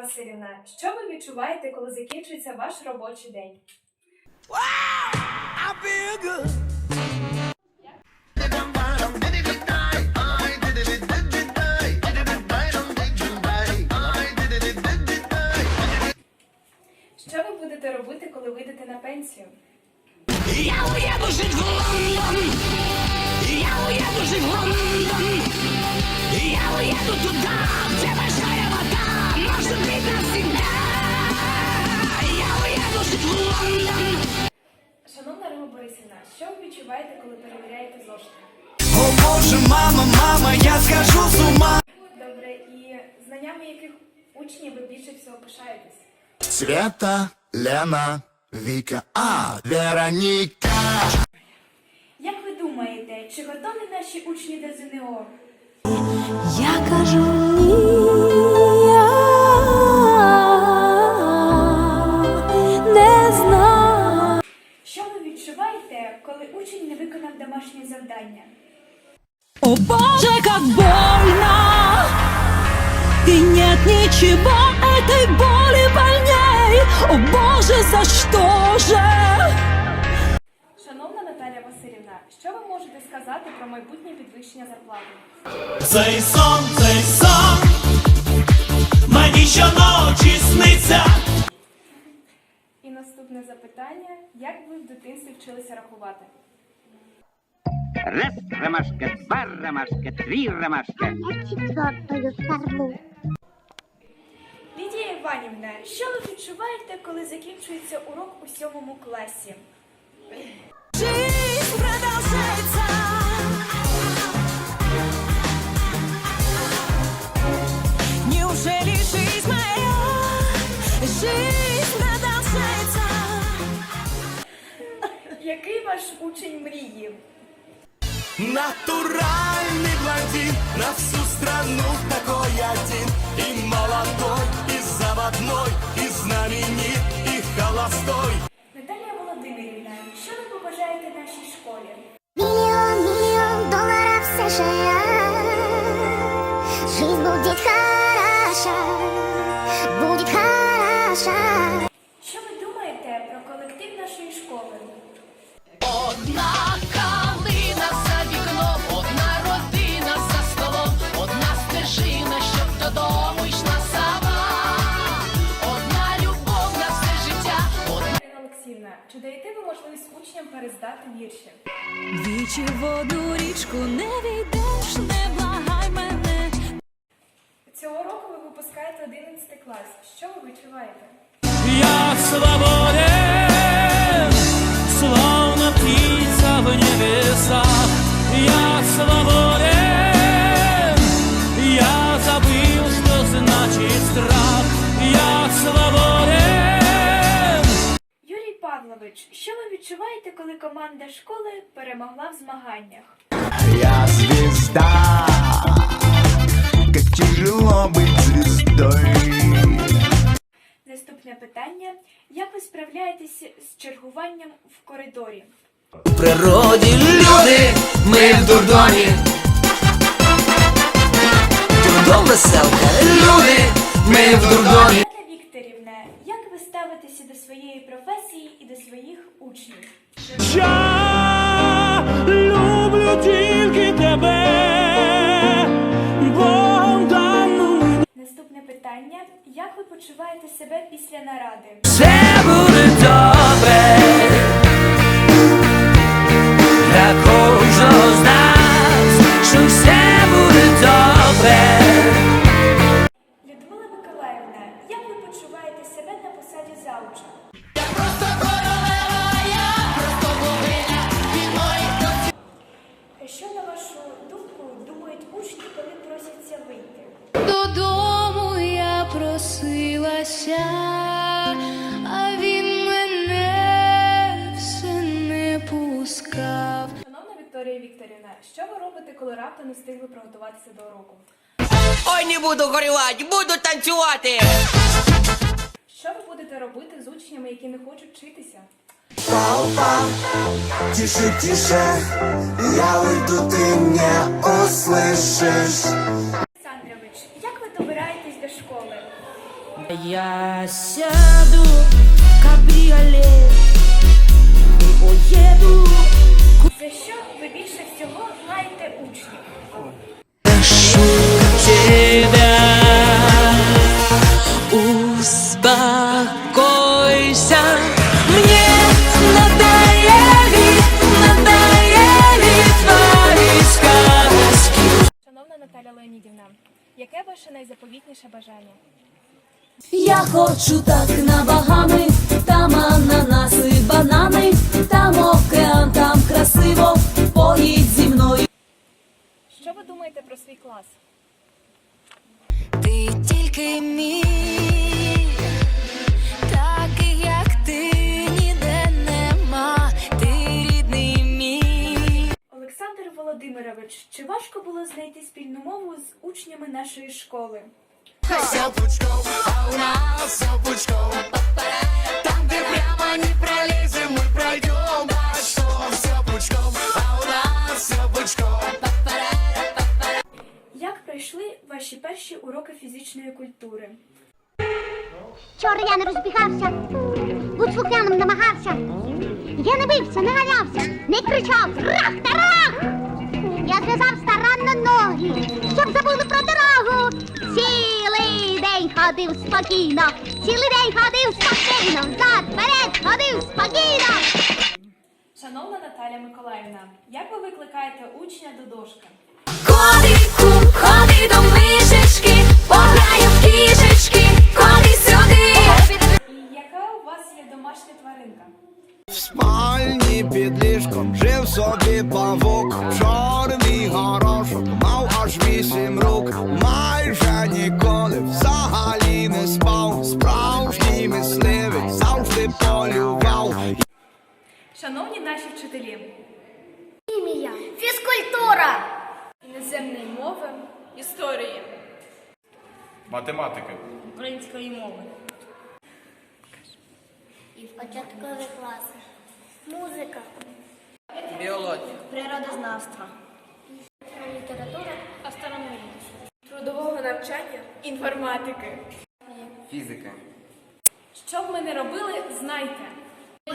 Васильівна, що ви відчуваєте, коли закінчується ваш робочий день? Що ви будете робити, коли вийдете на пенсію? Я уеду жить в Лондон. Я уеду жить в Лондон. Я уеду туда, где Шановна Рима Борисівна, що ви відчуваєте, коли перевіряєте зошити? О боже, мама, мама, я схожу с ума Добре, і знаннями яких учнів ви більше всього пишаєтесь? Света, Лена, Віка, а, Вероніка. Як ви думаєте, чи готові наші учні до ЗНО? Я кажу О боже, как больно! И нет ничего этой боли больней. О боже, за что же? Шановна Наталя Васильівна, що ви можете сказати про майбутнє підвищення зарплати? Цей сон, цей сон Мені щоночі сниться І наступне запитання: як ви в дитинстві вчилися рахувати? Раз ромашка, два ромашка, три ромашка. четвертою сторону. Лідія Іванівна, що ви відчуваєте, коли закінчується урок у сьомому класі? Жизнь продолжается. Неужели жизнь моя, жизнь продолжается? Який ваш учень мрії? Натуральный блондин На всю перездати вірші? Вічі в одну річку не війдеш, не благай мене. Цього року ви випускаєте 11 клас. Що ви відчуваєте? Я свободен відчуваєте, коли команда школи перемогла в змаганнях? Я звезда, как тяжело быть звездой. Наступне питання: як ви справляєтеся з чергуванням в коридорі? В природі люди, ми в дурдоні Дурдом веселка, люди, ми в Вікторівна, ставитеся до своєї професії і до своїх учнів? Я люблю тільки тебе, Наступне питання: як ви почуваєте себе після наради? Все буде добре. Для кожного з нас, що все буде добре посаді зауча? Що на вашу думку думають учні, коли просяться вийти? Додому я просилася, а він мене все не пускав. Шановна Вікторія Вікторівна, що ви робите, коли раптом не встигли приготуватися до уроку? Ой, не буду горювати, буду танцювати. Що ви будете робити з учнями, які не хочуть вчитися? Тише, тише, я уйду, ты не услышишь. Олександрович, як ви добираєтесь до школи? Я сяду в кабріолет і поїду За що ви більше всього знаєте учнів? Найзаповітніше бажання? Я хочу так на Багами, там ананаси, банани, там океан, там красиво, поїдь зі мною. Що ви думаєте про свій клас? Учнями нашої школи? Там, где прямо не пролезем, мы пройдем А что, все пучком, а у нас пучком Як пройшли ваші перші уроки фізичної культури? Вчора я не розбігався, будь слухняним намагався. Я не бився, не ганявся, не кричав трах тарах. Я зв'язав старанно ноги, щоб забули про дорогу. Цілий день ходив спокійно, цілий день ходив спокійно, взад, вперед, ходив спокійно. Шановна Наталя Миколаївна, як ви викликаєте учня до дошки? Котику, ходи до мишечки, пограю в кішечки, ходи сюди. І яка у вас є домашня тваринка? В спальні під ліжком жив собі павук, чорний аж вісім рук, майже ніколи взагалі не спав, справжній мисливець завжди полював. Шановні наші вчителі, Хімія, фізкультура. іноземної мови, історії. Математики. І в початкові класи. Музика, Біологія. природознавство, література, Навчання, інформатики. Фізика. Що б ми не робили, знайте. Ми